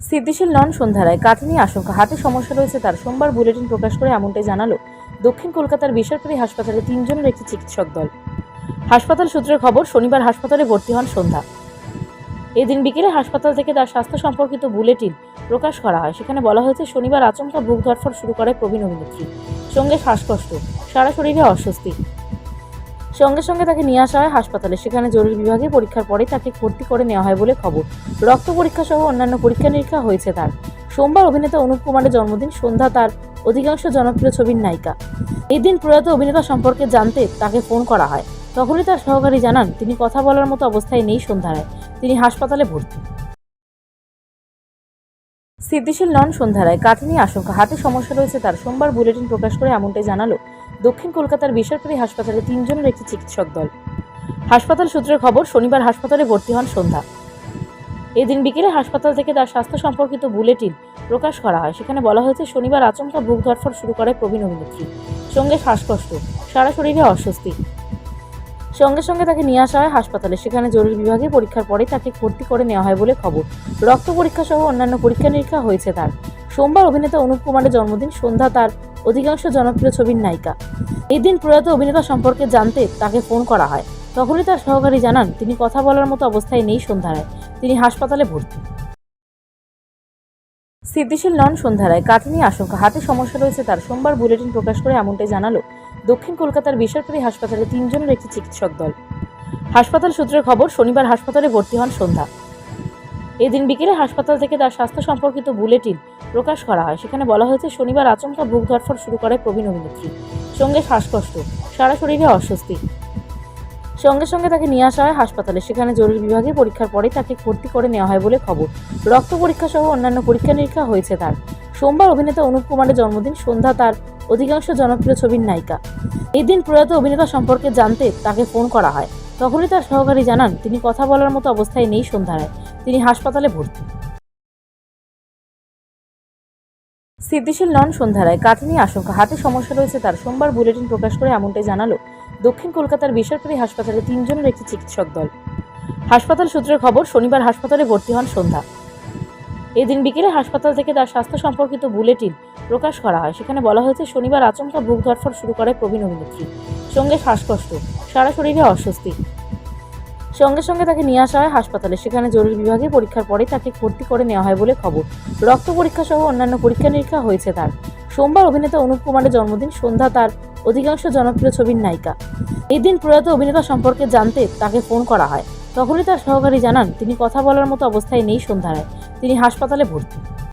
স্থিতিশীল নন সন্ধ্যারায়। কাঁধে নিয়ে আশঙ্কা, হাতে সমস্যা রয়েছে তার। সোমবার বুলেটিন প্রকাশ করে এমনটাই জানালো দক্ষিণ কলকাতার বেসরকারি হাসপাতালে তিনজনের একটি চিকিৎসক দল। হাসপাতাল সূত্রের খবর, শনিবার হাসপাতালে ভর্তি হন সন্ধ্যা। এদিন বিকেলে হাসপাতাল থেকে তার স্বাস্থ্য সম্পর্কিত বুলেটিন প্রকাশ করা হয়। সেখানে বলা হয়েছে, শনিবার আচমকা বুক ধরফর শুরু করে প্রবীণ অভিনেত্রী। সঙ্গে শ্বাসকষ্ট, সারা শরীরে অস্বস্তি। সঙ্গে সঙ্গে তাকে নিয়ে আসা হয় হাসপাতালে। সেখানে জরুরি বিভাগে পরীক্ষার পরে তাকে ভর্তি করে নেওয়া হয় বলে খবর। রক্ত পরীক্ষা সহ অন্যান্য পরীক্ষা নিরীক্ষা হয়েছে তার। সোমবার অভিনেতা অনুপ কুমারের জন্মদিন, সন্ধ্যা তার অধিকাংশ জনপ্রিয় ছবির নায়িকা। এই দিন প্রয়াত অভিনেতা সম্পর্কে জানতে তাকে ফোন করা হয়। তখনই তার সহকারী জানান, তিনি কথা বলার মতো অবস্থায় নেই সন্ধ্যায়। তিনি হাসপাতালে ভর্তি। স্থিতিশীল নন সন্ধ্যারায়। নিয়ে আশঙ্কা, হাতে সমস্যা রয়েছে তার। সোমবার বুলেটিন প্রকাশ করে এমনটাই জানালো দক্ষিণ কলকাতার বেসরকারি হাসপাতালে তিনজনের একটি চিকিৎসক দল। হাসপাতাল সূত্রের খবর, শনিবার হাসপাতালে ভর্তি হন সন্ধ্যা। এদিন বিকেলে হাসপাতাল থেকে তার স্বাস্থ্য সম্পর্কিত বুলেটিন প্রকাশ করা হয়। সেখানে বলা হয়েছে, শনিবার আচমকা বুক ধরফর শুরু করে প্রবীণ অভিনেত্রী। সঙ্গে শ্বাসকষ্ট, সারা শরীরে অস্বস্তি। সঙ্গে সঙ্গে তাকে নিয়ে আসা হয় হাসপাতালে। সেখানে জরুরি বিভাগে পরীক্ষার পরে তাকে ভর্তি করে নেওয়া হয় বলে খবর। রক্ত পরীক্ষা সহ অন্যান্য পরীক্ষা নিরীক্ষা হয়েছে তার। সোমবার অভিনেতা অনুপ কুমারের জন্মদিন। সন্ধ্যা তার অধিকাংশ জনপ্রিয় ছবির নায়িকা। এই দিন প্রয়াত অভিনেতা সম্পর্কে জানতে তাকে ফোন করা হয়। তখনই তার সহকারী জানান, তিনি কথা বলার মতো অবস্থায় নেই সন্ধ্যায় তিনি হাসপাতালে ভর্তি। স্থিতিশীল নন সন্ধ্যারায়। কাঁধে নিয়ে আশঙ্কা, হাতে সমস্যা রয়েছে তার। সোমবার বুলেটিন প্রকাশ করে এমনটাই জানালো দক্ষিণ কলকাতার বেসরকারি হাসপাতালে তিনজনের একটি চিকিৎসক দল। হাসপাতাল সূত্রের খবর, শনিবার হাসপাতালে ভর্তি হন সন্ধ্যা। এদিন বিকেলে হাসপাতাল থেকে তার স্বাস্থ্য সম্পর্কিত বুলেটিন প্রকাশ করা হয়। সেখানে বলা হয়েছে, শনিবার আচমকা বুক ধরফর শুরু করে প্রবীণ অভিনেত্রী। সঙ্গে শ্বাসকষ্ট, সারা শরীরে অস্বস্তি। সঙ্গে সঙ্গে তাকে নিয়ে আসা হয় হাসপাতালে। সেখানে জরুরি বিভাগে পরীক্ষার পরে তাকে ভর্তি করে নেওয়া হয় বলে খবর। রক্ত পরীক্ষা সহ অন্যান্য পরীক্ষা নিরীক্ষা হয়েছে তার। সোমবার অভিনেতা অনুপ কুমারের জন্মদিন। সন্ধ্যা তার অধিকাংশ জনপ্রিয় ছবির নায়িকা। এই দিন প্রয়াত অভিনেতা সম্পর্কে জানতে তাকে ফোন করা হয়। তখনই তার সহকারী জানান, তিনি কথা বলার মতো অবস্থায় নেই সন্ধ্যায় তিনি হাসপাতালে ভর্তি। স্থিতিশীল নন সন্ধ্যারায়। কাঁধে নিয়ে আশঙ্কা। হাতে সমস্যা রয়েছে তার। সোমবার বুলেটিন প্রকাশ করে এমনটাই জানালো দক্ষিণ কলকাতার বেসরকারি হাসপাতালে তিনজনের একটি চিকিৎসক দল। হাসপাতাল সূত্রের খবর, শনিবার হাসপাতালে ভর্তি হন সন্ধ্যা। এদিন বিকেলে হাসপাতাল থেকে তার স্বাস্থ্য সম্পর্কিত বুলেটিন প্রকাশ করা হয়। সেখানে বলা হয়েছে, শনিবার আচমকা বুক ধরফর শুরু করে প্রবীণ অভিনেত্রী। সঙ্গে শ্বাসকষ্ট। সারা শরীরে অস্বস্তি। সঙ্গে সঙ্গে তাকে নিয়ে আসা হয় হাসপাতালে। সেখানে জরুরি বিভাগে পরীক্ষার পরে তাকে ভর্তি করে নেওয়া হয় বলে খবর। রক্ত পরীক্ষা সহ অন্যান্য পরীক্ষা নিরীক্ষা হয়েছে তার। সোমবার অভিনেতা অনুপ কুমারের জন্মদিন, সন্ধ্যা তার অধিকাংশ জনপ্রিয় ছবির নায়িকা। এই দিন প্রয়াত অভিনেতা সম্পর্কে জানতে তাকে ফোন করা হয়। তখনই তার সহকারী জানান, তিনি কথা বলার মতো অবস্থায় নেই সন্ধ্যায় তিনি হাসপাতালে ভর্তি।